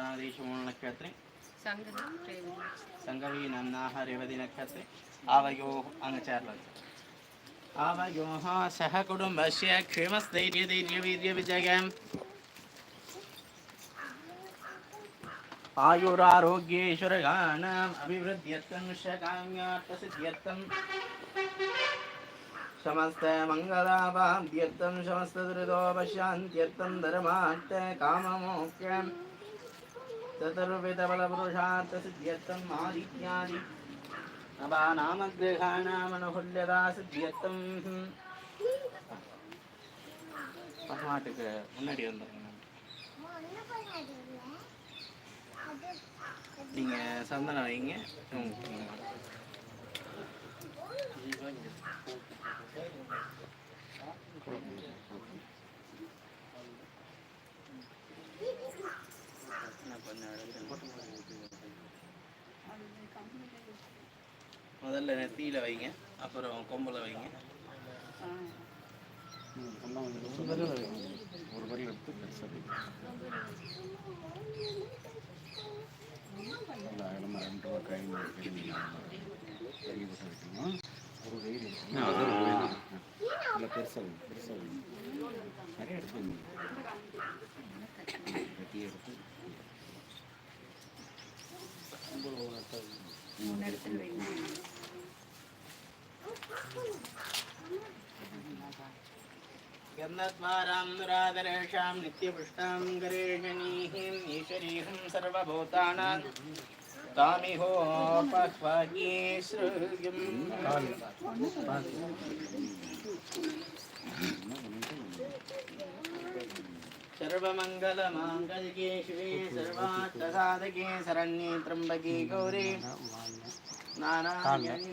नागेशो नक्षत्रे संगवी नन्नाः रेवती नक्षत्रे आवयोः अङ्गचार्लन्ति आवयोः सह कुटुम्बस्य क्षेमस्थैर्यधैर्यवीर्यविजयम् आयुरारोग्येश्वरगाणाम् अभिवृद्ध्यर्थं शकाङ्गार्थसिद्ध्यर्थं समस्तमङ्गलाभाद्यर्थं समस्तदृतो पश्यान्त्यर्थं धर्मार्थ काममोक्षम् चतुर्विधबलपुरुषार्थसिद्ध्यर्थम् आदित्यादि நபாநாமகிரகாணாமனுகுல்யதா சித்தியத்தம் பசமாட்டுக்கு முன்னாடி வந்துடுங்க நீங்க சந்தனம் வைங்க ம், முதல்ல நெத்தியில் வைங்க அப்புறம் கொம்பில் வைங்க. ஒரு வரி எடுத்து பெருசாக நல்லா ரெண்டு ரூபா கை கை போட்டு வைக்கணும் ஒரு வெயில் பெருசாக பெருசாக நிறைய எடுத்து எடுத்து மூணு இடத்துல வைங்க गन्धद्वारां नुरादरेषां नित्यपुष्टां गरेषणीं ईश्वरीं सर्वभूतानां तामिहोपह्वाये श्रुतिम् सर्वमङ्गलमाङ्गल्ये शिवे सर्वार्थसाधके शरण्ये त्र्यम्बके गौरे नारायणि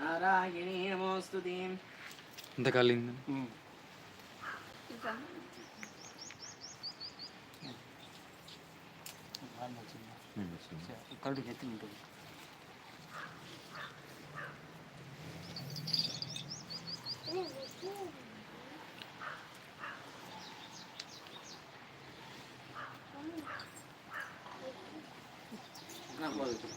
नारायणी नमोऽस्तु देम् ಕರಡು ಜೊತೆ ನಿಂತು நின்று நான் போதும்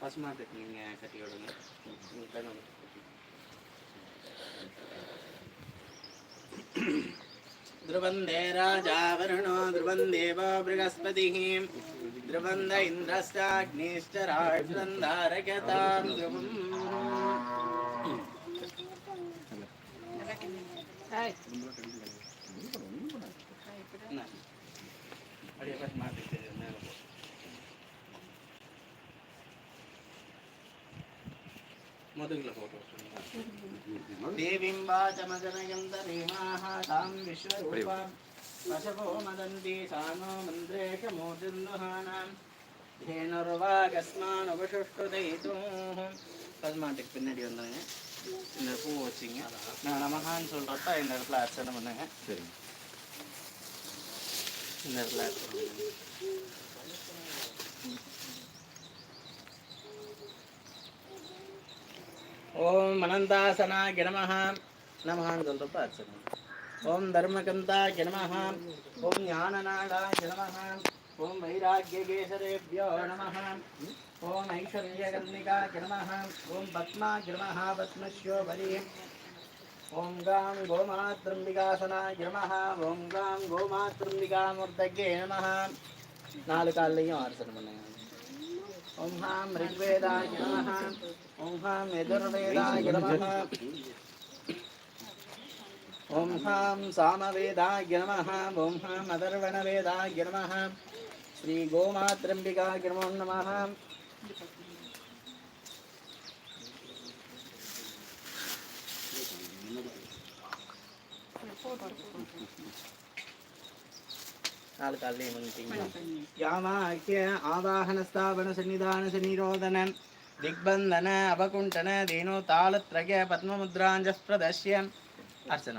பசுமாட்டுக்கு நீங்கள் கட்டி விடுங்க ध्रुवन्दे राजा वरुणो ध्रुवन्देवो बृहस्पतिः ध्रुवन्द इन्द्रश्चाग्निश्च राष्ट्रन्दारगतां ध्रुवम् Hai. Hai. Hai. Hai. Hai. देवीं वाचमजनयन्तरीमाः तां विश्वरूपां पशवो मदन्ति सा नो मन्द्रेशमूर्तिर्नुहानां धेनुर्वागस्मानुपशुष्टुदयितुः பசுமாட்டுக்கு பின்னாடி வந்துடுங்க இந்த பூ வச்சுங்க நான் நமகான்னு சொல்கிறப்ப இந்த இடத்துல அர்ச்சனை பண்ணுங்க சரி இந்த இடத்துல அர்ச்சனை பண்ணுங்க ஓம் அனந்தாசனாய நமः நமஹான்னு சொல்கிறப்ப அர்ச்சனை ஓம் தர்மகந்தாய நமः ஓம் ஞானநாடாய நமः ஓம் வைராக்கியகேசரேभ्यो நமः ஓம் ஐஸ்வர்யகர்ணிகாய நமः ஓம் பத்மாய நமः பத்மஸ்யோபரி ஓம் காம் கோமாத்ரம்பிகாசனாய நமः ஓம் காம் கோமாத்ரம்பிகாமூர்த்தகே நமः நாலு கால்லையும் அர்ச்சனை பண்ணுங்க ஓம் ஹாம் ரிக்வேதாய நமः ஓம் ஹாம் எதிர்வேதாய நமः ஓம் ஹாம் சாமவேதாய நமः ஓம் ஹாம் அதர்வணவேதாய நமः ஸ்ரீ கோமாத்ரம்பிகாய நமோ நமः நாலு ಯಾಮಾಖ್ಯ ಆವಾಹನ ಸ್ಥಾಪನ ಸನ್ನಿಧಾನ ಸನ್ನಿರೋಧನ ದಿಗ್ಬಂಧನ ಅಪಕುಂಠನ ದೇನೋ ತಾಳತ್ರಯ ಪದ್ಮಮುದ್ರಾಂಜಸ್ ಪ್ರದಶ್ಯ ಅರ್ಚನ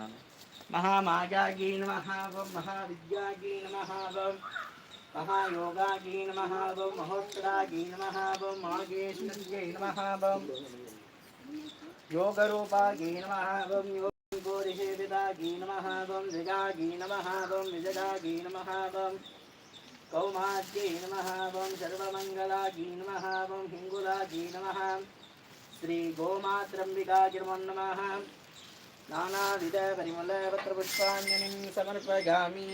ಮಹಾಮಾಯಾಗಿ ನಮಃ ಓಂ ಮಹಾವಿದ್ಯಾಗಿ ನಮಃ ಓಂ ಮಹಾಯೋಗಾಗಿ ನಮಃ ಓಂ ಮಹೋತ್ತರಾಗಿ ನಮಃ ಓಂ ಮಾಗೇಶ್ವರ್ಯೈ ನಮಃ ಓಂ ಯೋಗರೂಪಾಗಿ ನಮಃ ಓಂ भूरिः विदागी नमः गं विगागी नमः गं विजगागी नमः गं कौमाद्यै नमः गं सर्वमङ्गलागी नमः गं हिङ्गुलागी नमः श्रीगोमात्रम्बिकागिर्मन् नमः नानाविधपरिमलपत्रपुष्पाञ्जलिं समर्पयामि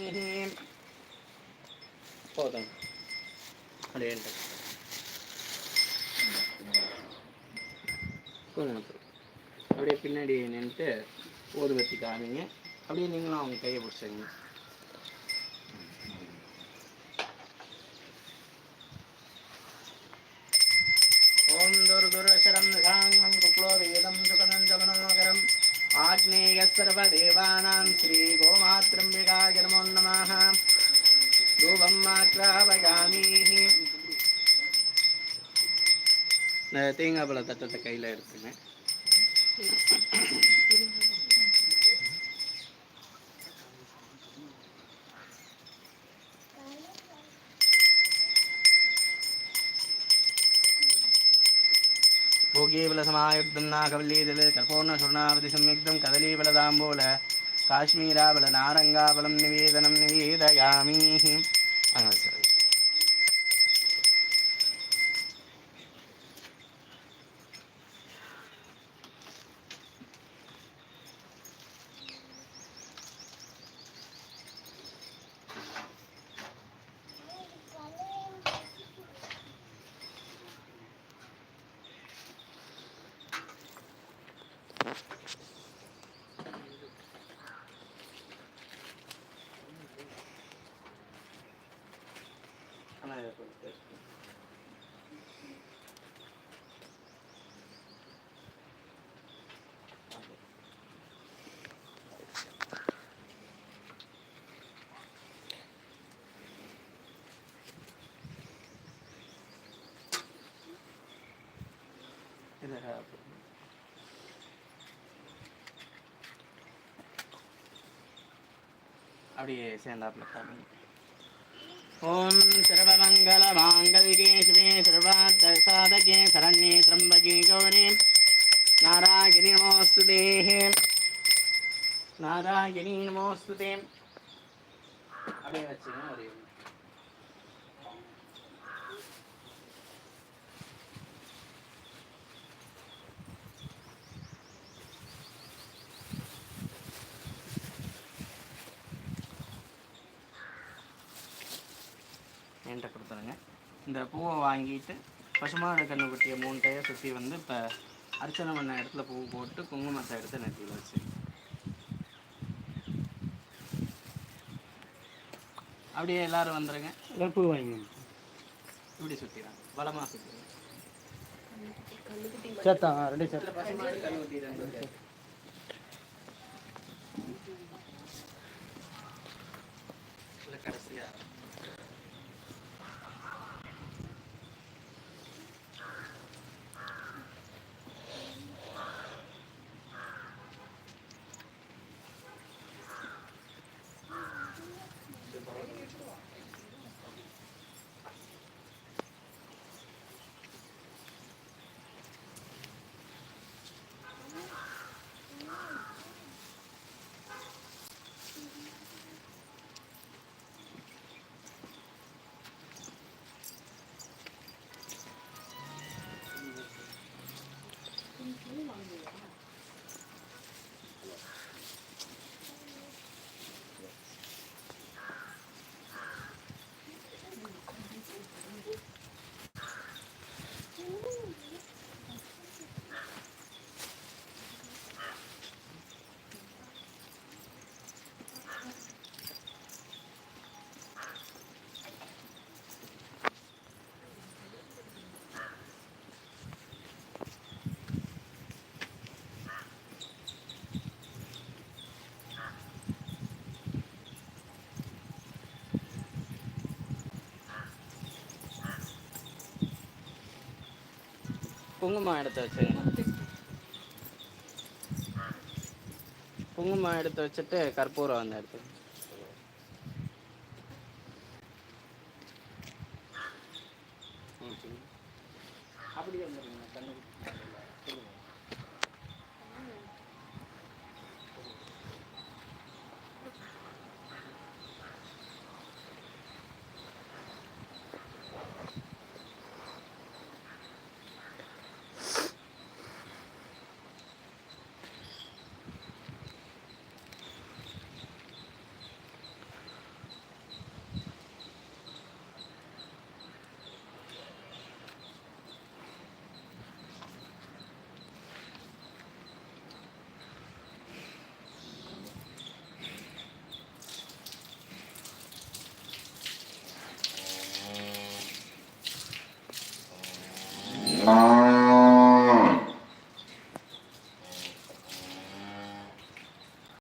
పోతాం అదేంటి అప్పుడే పిన్నడి ఏంటంటే ஊதுபத்தி காமிங்க. அப்படியே நீங்களும் அவங்க கையை பிடிச்சிங்க ஓம் துர்குருஷரம் நிஷாங்கம் குக்லோ வேதம் சுகனம் ஜமனோகரம் ஆக்னேய சர்வதேவானாம் ஸ்ரீ கோமாத்ரம்பிகாய நமோ நமः தூபம் இந்த தேங்காய் பழ தட்டத்தை கையில் எடுத்துங்க. भोगीबलसमायुक्तं नागवल्लीदल कर्पूर्णस्वर्णावधि संयुक्तं कदलीबलदाम्बूल काश्मीराबल नारङ्गाबलं निवेदनं निवेदयामि அப்படியே சேர்ந்தாப்புல காமிங்க ஓம் சர்வமங்கல மாங்கலிகே சிவே சர்வார்த்த சாதகே சரண்யே திரம்பகே கௌரி. நாராயணி நமோஸ்துதே. நாராயணி நமோஸ்துதே. அப்படியே வச்சுங்க ஒரு என்கிட்ட கொடுத்துருங்க. இந்த பூவை வாங்கிட்டு பசுமாடு கண்ணுக்குட்டியை மூணு டையை சுற்றி வந்து இப்போ அர்ச்சனை பண்ண இடத்துல பூ போட்டு குங்குமத்தை எடுத்து நெத்தியில் வச்சு. அப்படியே எல்லாரும் வந்துடுங்க பூ வாங்கி இப்படி சுற்றிடுறாங்க பலமாக சுற்றிடுங்க சேர்த்தா ரெண்டு சேர்த்தா பசுமாடு கண்ணுக்குட்டி ரெண்டு குங்குமம் எடுத்து வச்சுங்க பூ குங்குமம் எடுத்து வச்சுட்டு கற்பூரம் வந்து எடுத்து